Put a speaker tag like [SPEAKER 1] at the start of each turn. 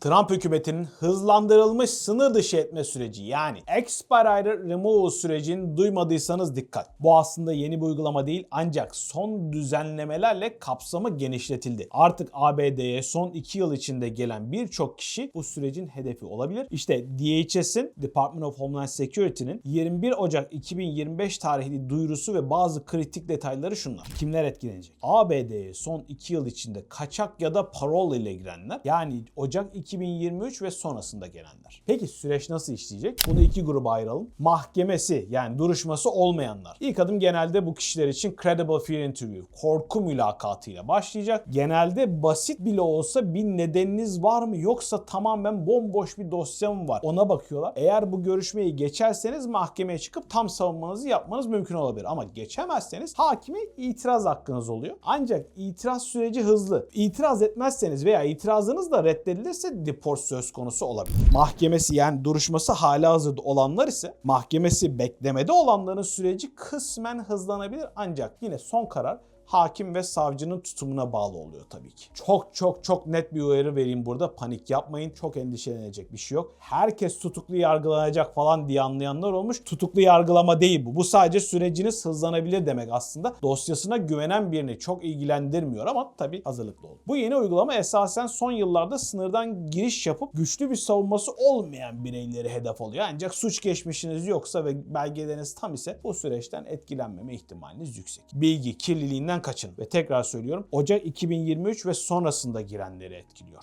[SPEAKER 1] Trump hükümetinin hızlandırılmış sınır dışı etme süreci yani Expedited Removal sürecini duymadıysanız dikkat. Bu aslında yeni bir uygulama değil ancak son düzenlemelerle kapsamı genişletildi. Artık ABD'ye son 2 yıl içinde gelen birçok kişi bu sürecin hedefi olabilir. İşte DHS'in Department of Homeland Security'nin 21 Ocak 2025 tarihli duyurusu ve bazı kritik detayları şunlar. Kimler etkilenecek? ABD'ye son 2 yıl içinde kaçak ya da parol ile girenler yani Ocak 2023 ve sonrasında gelenler. Peki süreç nasıl işleyecek? Bunu iki gruba ayıralım. Mahkemesi yani duruşması olmayanlar. İlk adım genelde bu kişiler için Credible Fear Interview, korku mülakatıyla başlayacak. Genelde basit bile olsa bir nedeniniz var mı yoksa tamamen bomboş bir dosya mı var ona bakıyorlar. Eğer bu görüşmeyi geçerseniz mahkemeye çıkıp tam savunmanızı yapmanız mümkün olabilir. Ama geçemezseniz hakime itiraz hakkınız oluyor. Ancak itiraz süreci hızlı. İtiraz etmezseniz veya itirazınız da reddedilirse deport söz konusu olabilir. Mahkemesi yani duruşması hala hazırda olanlar ise mahkemesi beklemede olanların süreci kısmen hızlanabilir ancak yine son karar hakim ve savcının tutumuna bağlı oluyor tabii ki. Çok çok çok net bir uyarı vereyim burada. Panik yapmayın. Çok endişelenecek bir şey yok. Herkes tutuklu yargılanacak falan diye anlayanlar olmuş. Tutuklu yargılama değil bu. Bu sadece süreciniz hızlanabilir demek aslında. Dosyasına güvenen birini çok ilgilendirmiyor ama tabii hazırlıklı olun. Bu yeni uygulama esasen son yıllarda sınırdan giriş yapıp güçlü bir savunması olmayan bireyleri hedef alıyor. Ancak suç geçmişiniz yoksa ve belgeleriniz tam ise bu süreçten etkilenmeme ihtimaliniz yüksek. Bilgi kirliliğinden kaçın ve tekrar söylüyorum Ocak 2023 ve sonrasında girenleri etkiliyor.